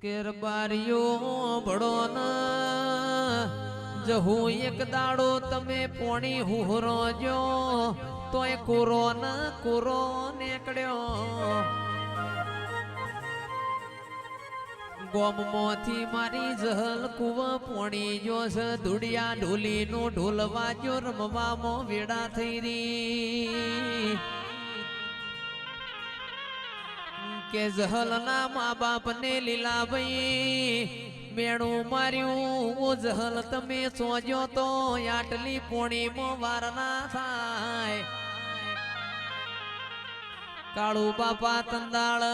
કેરબારીઓ ભળો જહુ એક દાડો તમે પોણી હુહરો જો, તોય કોરો ન, કોરો ગોમમાંથી મારી જહલ કુવ પોણી જો છે ધુડિયા ઢોલીનો ઢોલ વાજો રમવામાં વેડા થઈ રહી કે જહલના મા બાપને લીલાભાઈ મેણું માર્યું, ઓ જહલ તમે સોજો તો આટલી પોણીમાં વાર ના થાય. કાળુ બાપા તંદાળ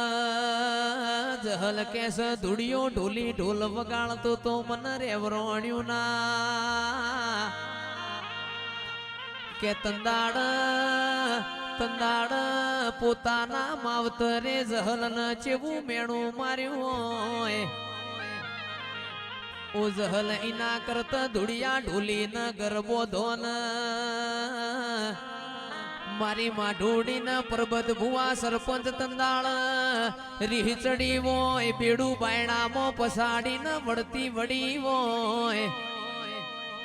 જહલ કેસ ધૂળિયો ઢોલી ઢોલ વગાડતો તો મન રેવરોણ્યું ના. કે તંદાળ તંદાળ પોતાના માવતરે જહલન ન ચેવું મેણું માર્યું હોય. ઓ જહલ ઇના કરતા ધૂળિયા ઢોલી ન ગરબો ધોન. મારી માં ઢોડીના પરબત ભુવા સરપંચ તંદાળ. રીહ ચડી હોય બેડું બાયણામાં ન વળતી વડી હોય.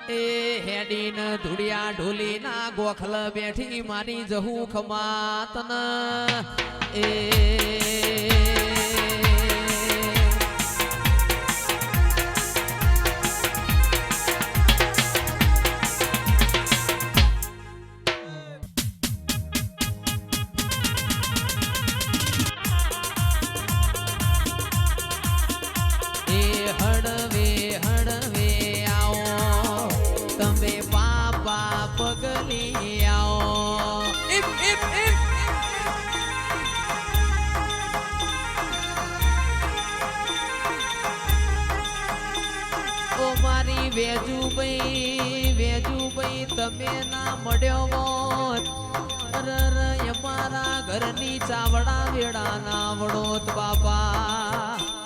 એ હેડીન ધુડિયા ઢોલીના ગોખલ બેઠી મારી જહુ ખમાતન. એ વેજુભાઈ વેજુભાઈ તમે ના મળ્યો હોત. અરર અમારા ઘરની ચાવડા વેડા ના વડોત બાપા.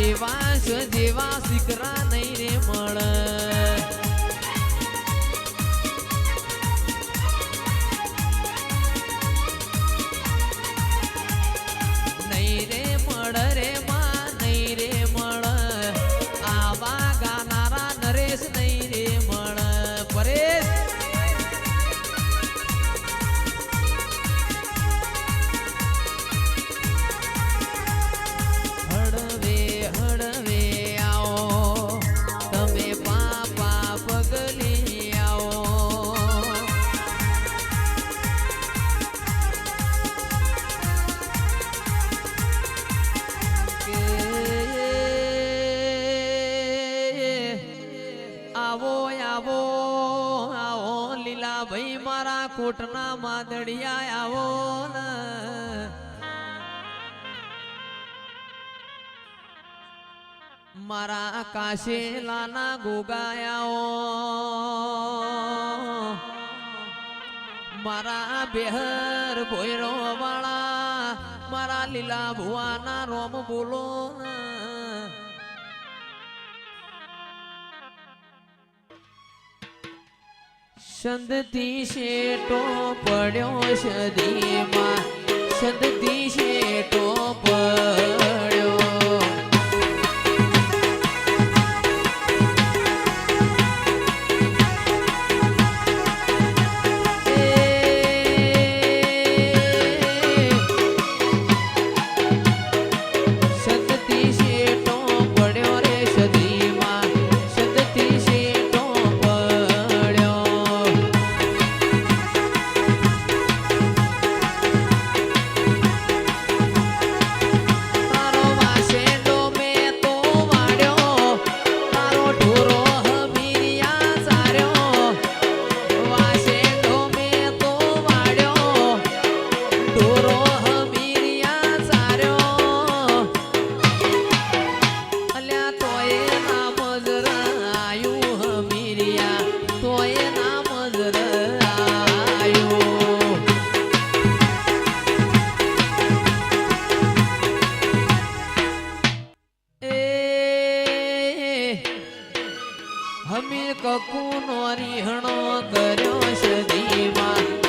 દેવાસ જેવા શીકરા નહીં રે મળ. કોટના માદડિયા આવો ને મારા કાશેલાના ગોગાયાઓ મારા બેહર ભોયરો વાળા, મારા લીલા ભુવાના રોમ બોલો ને. સંદતી શેટો પડ્યો સદીમાં સંદતી શેટો પડ્યો અમે કકુ નો રીહણો કર્યો સદીમાં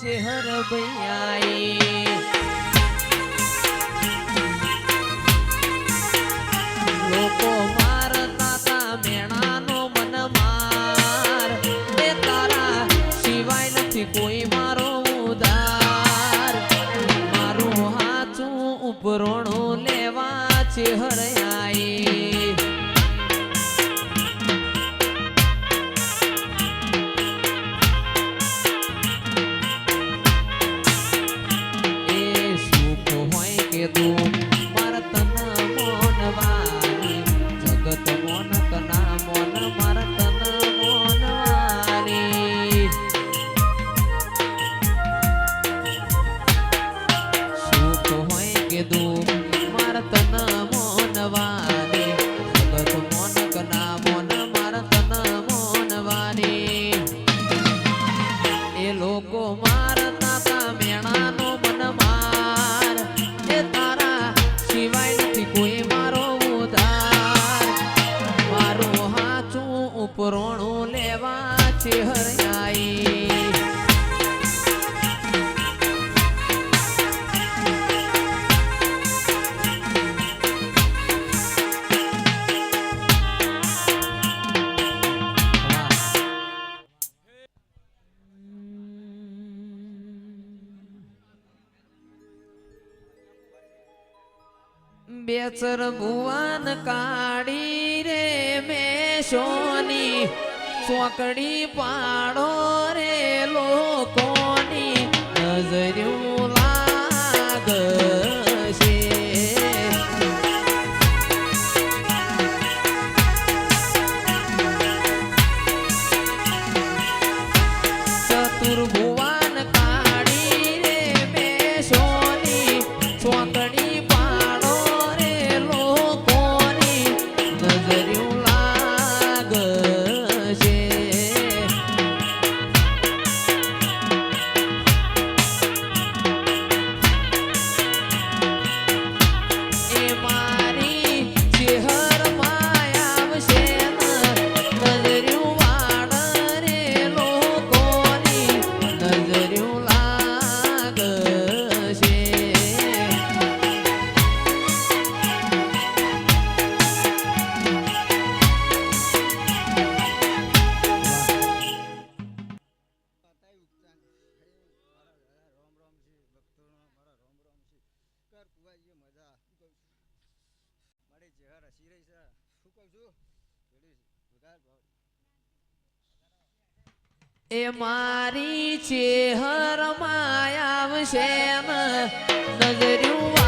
ચેહર ભૈયાએ. બેચર ભુવન કાઢી રે મેશોની ચોકડી પાડો રે લોકોની નજર્યું એ મારી ચેહર માયા આવશે નજર્યું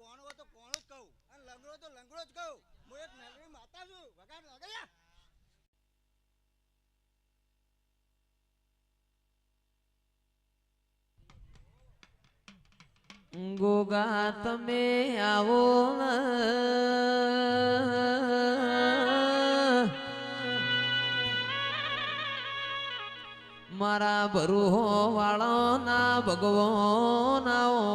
કોણ હોય તો કોણ જ કહું. અને લંગડો તો લંગડો જ કહું. હું એક નગરી માતા છું. વગાડ લગાયા ગોગા તમે આવો મારા બરુહો વાળો ના ભગવાન આવો.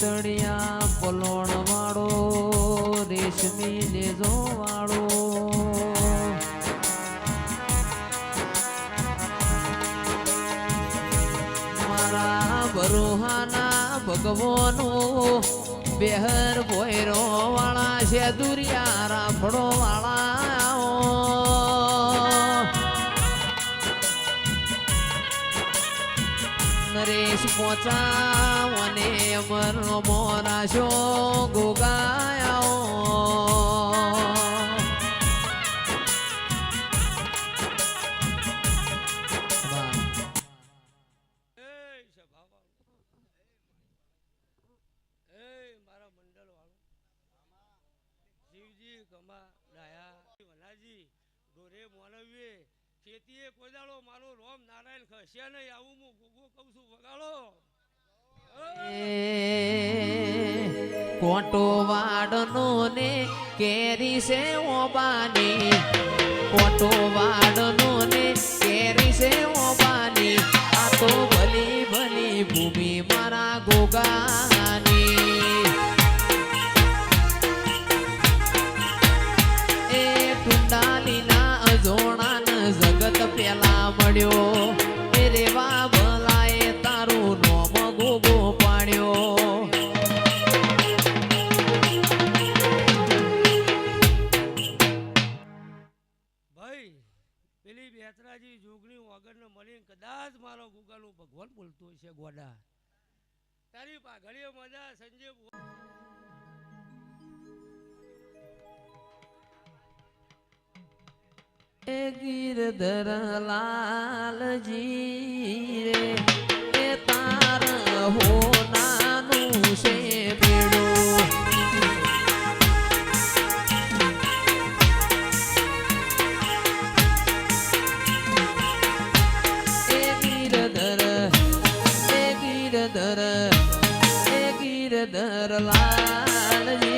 પિતળિયા પલોણ વાળો, રેશમી લેજો વાળો મારા બરોહાના ભગવાનો બેહર ભોયરો વાળા છે દુરિયા રાફડો વાળા મંડળ વાળો શિવજી અમરનો ડાયા વલાજી ગોરે મોનવીએ ખેતીએ કોઈ મારો રોમ, નારાયણ ખસે નહીં, આવું હું ગોગો કહું છું, વગાડો. કોટો વાડનો ને કેરી છે ઓબાની. કોટો વાડનો ને કેરી છે ઓબાની. આ તો ભલી ભલી ભૂમિ મારા ગોગાની. પેલા મળ્યો પાડ્યો. ભાઈ, પેલી બેતરાજી જોગણી વગરને મળીને કદાચ મારો ગુગાનું ભગવાન બોલતો છે ગોડા. તારી પાઘડીઓ મજા સંજય ગીરધર લાલજી રે એ તાર છે એ ગીરધર એ ગીરધર લાલજી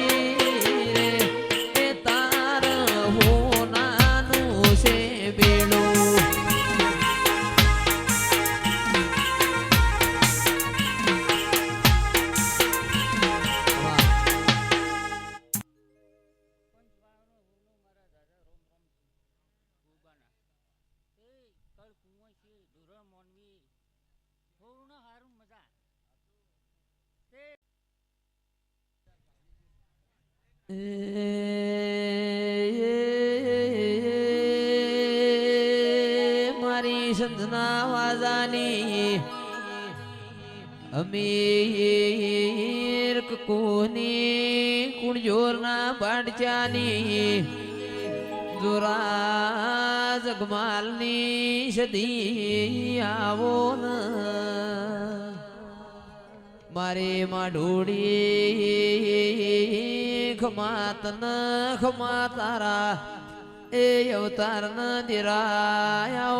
અમીર કોની કુણજોરના બાડચાની જોરા જગમાલની સદી આવો ન. મારે માઢોડી ખમાત ન ખમા તારા એ અવતાર ન દિરાયા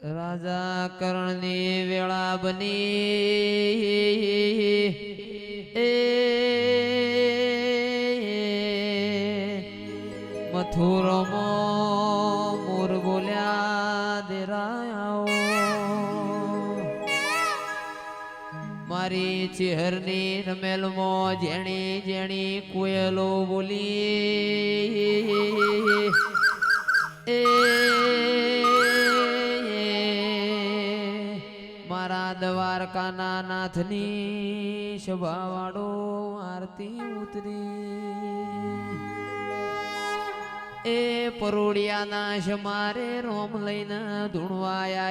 રાજા કરણની વેળા બની. એ મથુરમો મોર બોલ્યા દેરાયા મારી ચહેરની રમેલમો જેણી નાથની સભાવાળો આરતી ઉતરી. એ પરોડિયાના મારે રોમ લઈને ધૂણવાયા